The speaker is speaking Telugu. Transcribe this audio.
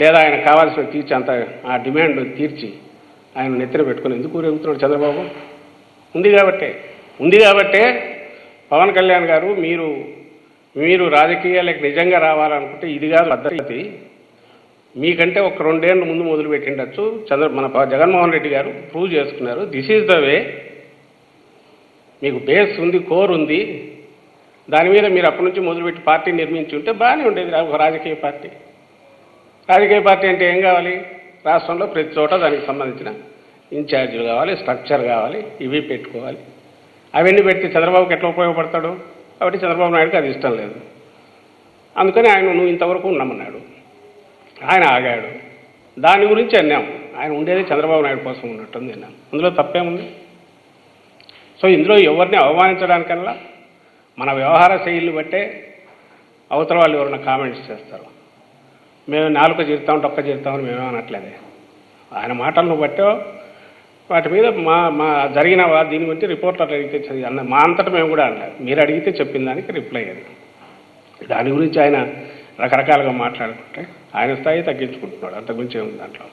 లేదా ఆయన కావాల్సిన తీర్చి అంత ఆ డిమాండ్ తీర్చి ఆయన నెత్తిన పెట్టుకుని ఎందుకు ఊరేగుతున్నాడు చంద్రబాబు? ఉంది కాబట్టే ఉంది కాబట్టే పవన్ కళ్యాణ్ గారు మీరు మీరు రాజకీయాలకు నిజంగా రావాలనుకుంటే ఇది కాదు పద్ధతి. మీకంటే ఒక రెండేళ్ళు ముందు మొదలు పెట్టిండొచ్చు. చంద్ర మన జగన్మోహన్ రెడ్డి గారు ప్రూవ్ చేసుకున్నారు. దిస్ ఈజ్ ద వే మీకు బేస్ ఉంది కోర్ ఉంది. దాని మీద మీరు అప్పటి నుంచి మొదలుపెట్టి పార్టీ నిర్మించి ఉంటే బాగానే ఉండేది ఒక రాజకీయ పార్టీ. రాజకీయ పార్టీ అంటే ఏం కావాలి? రాష్ట్రంలో ప్రతి చోట దానికి సంబంధించిన ఇన్ఛార్జీలు కావాలి స్ట్రక్చర్ కావాలి ఇవి పెట్టుకోవాలి. అవన్నీ పెడితే చంద్రబాబుకి ఎట్లా ఉపయోగపడతాడు? కాబట్టి చంద్రబాబు నాయుడుకి అది ఇష్టం లేదు. అందుకని ఆయన నువ్వు ఇంతవరకు ఉండమన్నాడు. ఆయన ఆగాడు. దాని గురించి అన్నాం. ఆయన ఉండేది చంద్రబాబు నాయుడు కోసం ఉన్నట్టుంది అన్నాం. అందులో తప్పేముంది? సో ఇందులో ఎవరిని అవమానించడానికల్లా మన వ్యవహార శైలిని బట్టే అవతల వాళ్ళు ఎవరైనా కామెంట్స్ చేస్తారు. మేము నాలుక చేరుతాం డొక్క చేరుతామని మేము అనట్లేదే. ఆయన మాటలను బట్టో వాటి మీద మా మా జరిగిన దీని గురించి రిపోర్టర్ అడిగితే చదివి అన్న మా అంతటా మేము కూడా అనలేదు మీరు అడిగితే చెప్పిన దానికి రిప్లై అది. దాని గురించి ఆయన రకరకాలుగా మాట్లాడుకుంటే ఆయన స్థాయి తగ్గించుకుంటున్నాడు. అంతకుమించి ఏముంది దాంట్లో?